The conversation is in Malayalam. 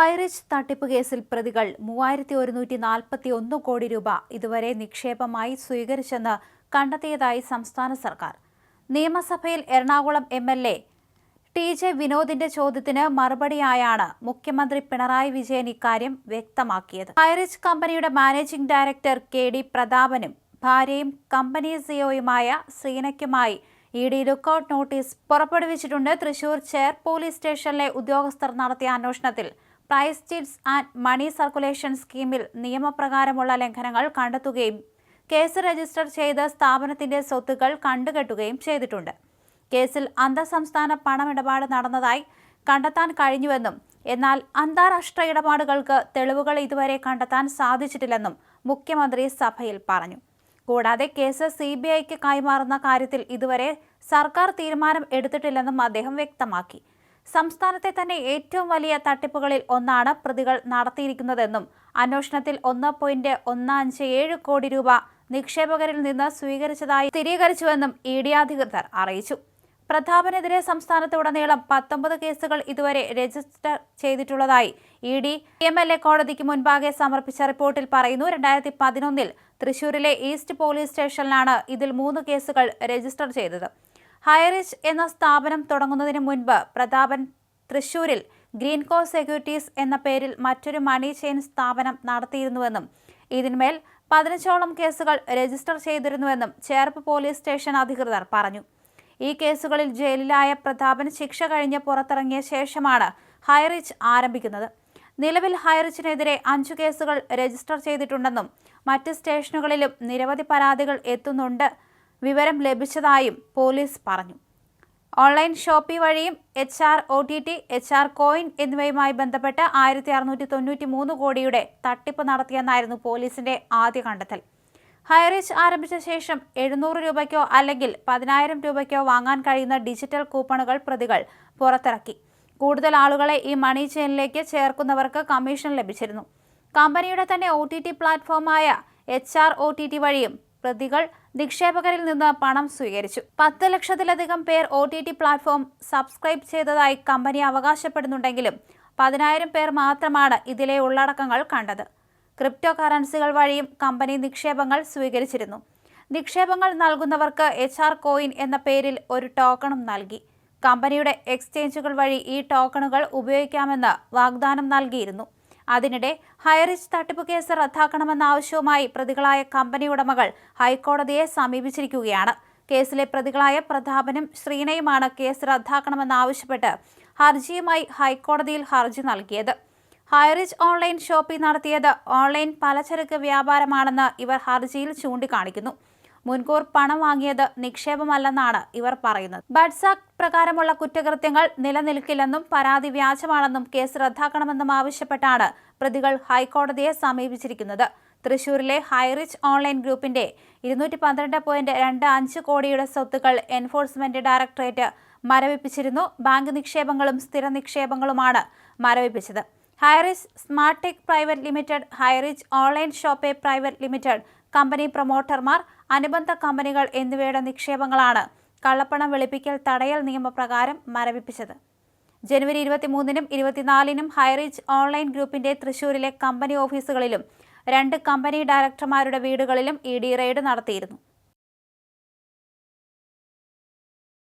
ഹൈറിച്ച് തട്ടിപ്പ് കേസിൽ പ്രതികൾ മൂവായിരത്തി ഒരുന്നൂറ്റി നാൽപ്പത്തി ഒന്ന് കോടി രൂപ ഇതുവരെ നിക്ഷേപമായി സ്വീകരിച്ചെന്ന് കണ്ടെത്തിയതായി സംസ്ഥാന സർക്കാർ. നിയമസഭയിൽ Ernakulam M L A T J വിനോദിന്റെ ചോദ്യത്തിന് മറുപടിയായാണ് മുഖ്യമന്ത്രി പിണറായി വിജയൻ ഇക്കാര്യം വ്യക്തമാക്കിയത്. ഹൈറിച്ച് കമ്പനിയുടെ മാനേജിംഗ് ഡയറക്ടർ കെ ഡി പ്രതാപനും ഭാര്യയും കമ്പനി സിഒയുമായ സീനയ്ക്കുമായി ഇ ഡി ലുക്കൌട്ട് നോട്ടീസ് പുറപ്പെടുവിച്ചിട്ടുണ്ട്. തൃശൂർ ചെയർ പോലീസ് സ്റ്റേഷനിലെ ഉദ്യോഗസ്ഥർ നടത്തിയ അന്വേഷണത്തിൽ prize chits and money circulation സ്കീമിൽ നിയമപ്രകാരമുള്ള ലംഘനങ്ങൾ കണ്ടെത്തുകയും കേസ് രജിസ്റ്റർ ചെയ്ത് സ്ഥാപനത്തിന്റെ സ്വത്തുക്കൾ കണ്ടുകെട്ടുകയും ചെയ്തിട്ടുണ്ട്. കേസിൽ അന്തർസംസ്ഥാന പണമിടപാട് നടന്നതായി കണ്ടെത്താൻ കഴിഞ്ഞുവെന്നും എന്നാൽ അന്താരാഷ്ട്ര ഇടപാടുകൾക്ക് തെളിവുകൾ ഇതുവരെ കണ്ടെത്താൻ സാധിച്ചിട്ടില്ലെന്നും മുഖ്യമന്ത്രി സഭയിൽ പറഞ്ഞു. കൂടാതെ കേസ് സി ബി ഐക്ക് കൈമാറുന്ന കാര്യത്തിൽ ഇതുവരെ സർക്കാർ തീരുമാനം എടുത്തിട്ടില്ലെന്നും അദ്ദേഹം വ്യക്തമാക്കി. സംസ്ഥാനത്തെ തന്നെ ഏറ്റവും വലിയ തട്ടിപ്പുകളിൽ ഒന്നാണ് പ്രതികൾ നടത്തിയിരിക്കുന്നതെന്നും അന്വേഷണത്തിൽ ഒന്ന് പോയിന്റ് ഒന്ന് അഞ്ച് ഏഴ് കോടി രൂപ നിക്ഷേപകരിൽ നിന്ന് സ്വീകരിച്ചതായി സ്ഥിരീകരിച്ചുവെന്നും ഇ ഡി അധികൃതർ അറിയിച്ചു. പ്രതാപനെതിരെ സംസ്ഥാനത്തുടനീളം പത്തൊമ്പത് കേസുകൾ ഇതുവരെ register ചെയ്തിട്ടുള്ളതായി E D M L A കോടതിക്ക് മുൻപാകെ സമർപ്പിച്ച റിപ്പോർട്ടിൽ പറയുന്നു. രണ്ടായിരത്തി പതിനൊന്നിൽ തൃശൂരിലെ ഈസ്റ്റ് പോലീസ് സ്റ്റേഷനിലാണ് ഇതിൽ മൂന്ന് കേസുകൾ രജിസ്റ്റർ ചെയ്തത്. ഹൈറിച്ച് എന്ന സ്ഥാപനം തുടങ്ങുന്നതിന് മുൻപ് പ്രതാപൻ തൃശൂരിൽ ഗ്രീൻകോ സെക്യൂരിറ്റീസ് എന്ന പേരിൽ മറ്റൊരു മണി ചെയിൻ സ്ഥാപനം നടത്തിയിരുന്നുവെന്നും ഇതിന്മേൽ പതിനഞ്ചോളം കേസുകൾ രജിസ്റ്റർ ചെയ്തിരുന്നുവെന്നും ചേർപ്പ് പോലീസ് സ്റ്റേഷൻ അധികൃതർ പറഞ്ഞു. ഈ കേസുകളിൽ ജയിലിലായ പ്രതാപൻ ശിക്ഷ കഴിഞ്ഞ് പുറത്തിറങ്ങിയ ശേഷമാണ് ഹൈറിച്ച് ആരംഭിക്കുന്നത്. നിലവിൽ ഹൈറിച്ചിനെതിരെ അഞ്ചു കേസുകൾ രജിസ്റ്റർ ചെയ്തിട്ടുണ്ടെന്നും മറ്റ് സ്റ്റേഷനുകളിലും നിരവധി പരാതികൾ എത്തുന്നുണ്ട് വിവരം ലഭിച്ചതായും പോലീസ് പറഞ്ഞു. ഓൺലൈൻ ഷോപ്പി വഴിയും H R O T T H R coin എന്നിവയുമായി ബന്ധപ്പെട്ട് ആയിരത്തി അറുന്നൂറ്റി തൊണ്ണൂറ്റി മൂന്ന് കോടിയുടെ തട്ടിപ്പ് നടത്തിയെന്നായിരുന്നു പോലീസിന്റെ ആദ്യ കണ്ടെത്തൽ. ഹൈറിച്ച് ആരംഭിച്ച ശേഷം എഴുന്നൂറ് രൂപയ്ക്കോ അല്ലെങ്കിൽ പതിനായിരം രൂപയ്ക്കോ വാങ്ങാൻ കഴിയുന്ന ഡിജിറ്റൽ കൂപ്പണുകൾ പ്രതികൾ പുറത്തിറക്കി. കൂടുതൽ ആളുകളെ ഈ മണി ചെയിനിലേക്ക് ചേർക്കുന്നവർക്ക് കമ്മീഷൻ ലഭിച്ചിരുന്നു. കമ്പനിയുടെ തന്നെ O T T പ്ലാറ്റ്ഫോമായ H R O T T വഴിയും പ്രതികൾ നിക്ഷേപകരിൽ നിന്ന് പണം സ്വീകരിച്ചു. പത്ത് ലക്ഷത്തിലധികം പേർ O T T platform subscribe ചെയ്തതായി കമ്പനി അവകാശപ്പെടുന്നുണ്ടെങ്കിലും പതിനായിരം പേർ മാത്രമാണ് ഇതിലെ ഉള്ളടക്കങ്ങൾ കണ്ടത്. ക്രിപ്റ്റോ കറൻസികൾ വഴിയും കമ്പനി നിക്ഷേപങ്ങൾ സ്വീകരിച്ചിരുന്നു. നിക്ഷേപങ്ങൾ നൽകുന്നവർക്ക് എച്ച് ആർ കോയിൻ എന്ന പേരിൽ ഒരു ടോക്കണും നൽകി. കമ്പനിയുടെ എക്സ്ചേഞ്ചുകൾ വഴി ഈ ടോക്കണുകൾ ഉപയോഗിക്കാമെന്ന് വാഗ്ദാനം നൽകിയിരുന്നു. അതിനിടെ ഹൈറിച്ച് തട്ടിപ്പ് കേസ് റദ്ദാക്കണമെന്ന ആവശ്യവുമായി പ്രതികളായ കമ്പനി ഉടമകൾ ഹൈക്കോടതിയെ സമീപിച്ചിരിക്കുകയാണ്. കേസിലെ പ്രതികളായ പ്രതാപനും ശ്രീനയുമാണ് കേസ് റദ്ദാക്കണമെന്നാവശ്യപ്പെട്ട് ഹർജിയുമായി ഹൈക്കോടതിയിൽ ഹർജി നൽകിയത്. ഹൈറിച്ച് ഓൺലൈൻ ഷോപ്പിംഗ് നടത്തിയത് ഓൺലൈൻ പലചരക്ക് വ്യാപാരമാണെന്ന് ഇവർ ഹർജിയിൽ ചൂണ്ടിക്കാണിക്കുന്നു. മുൻകൂർ പണം വാങ്ങിയത് നിക്ഷേപമല്ലെന്നാണ് ഇവർ പറയുന്നത്. ബഡ്സാക് പ്രകാരമുള്ള കുറ്റകൃത്യങ്ങൾ നിലനിൽക്കില്ലെന്നും പരാതി വ്യാജമാണെന്നും കേസ് റദ്ദാക്കണമെന്നും ആവശ്യപ്പെട്ടാണ് പ്രതികൾ ഹൈക്കോടതിയെ സമീപിച്ചിരിക്കുന്നത്. തൃശൂരിലെ ഹൈറിച്ച് ഓൺലൈൻ ഗ്രൂപ്പിന്റെ ഇരുന്നൂറ്റി പന്ത്രണ്ട് പോയിന്റ് രണ്ട് അഞ്ച് കോടിയുടെ സ്വത്തുക്കൾ എൻഫോഴ്സ്മെന്റ് ഡയറക്ടറേറ്റ് മരവിപ്പിച്ചിരുന്നു. ബാങ്ക് നിക്ഷേപങ്ങളും സ്ഥിര നിക്ഷേപങ്ങളുമാണ് മരവിപ്പിച്ചത്. Highrich smart tech private limited Highrich online shoppe private limited company പ്രൊമോട്ടർമാർ അനുബന്ധ കമ്പനികൾ എന്നിവയുടെ നിക്ഷേപങ്ങളാണ് കള്ളപ്പണം വെളുപ്പിക്കൽ തടയൽ നിയമപ്രകാരം മരവിപ്പിച്ചത്. ജനുവരി ഇരുപത്തിമൂന്നിനും ഇരുപത്തിനാലിനും ഹൈറിച്ച് ഓൺലൈൻ ഗ്രൂപ്പിന്റെ തൃശൂരിലെ കമ്പനി ഓഫീസുകളിലും രണ്ട് കമ്പനി ഡയറക്ടർമാരുടെ വീടുകളിലും ഇ ഡി റെയ്ഡ് നടത്തിയിരുന്നു.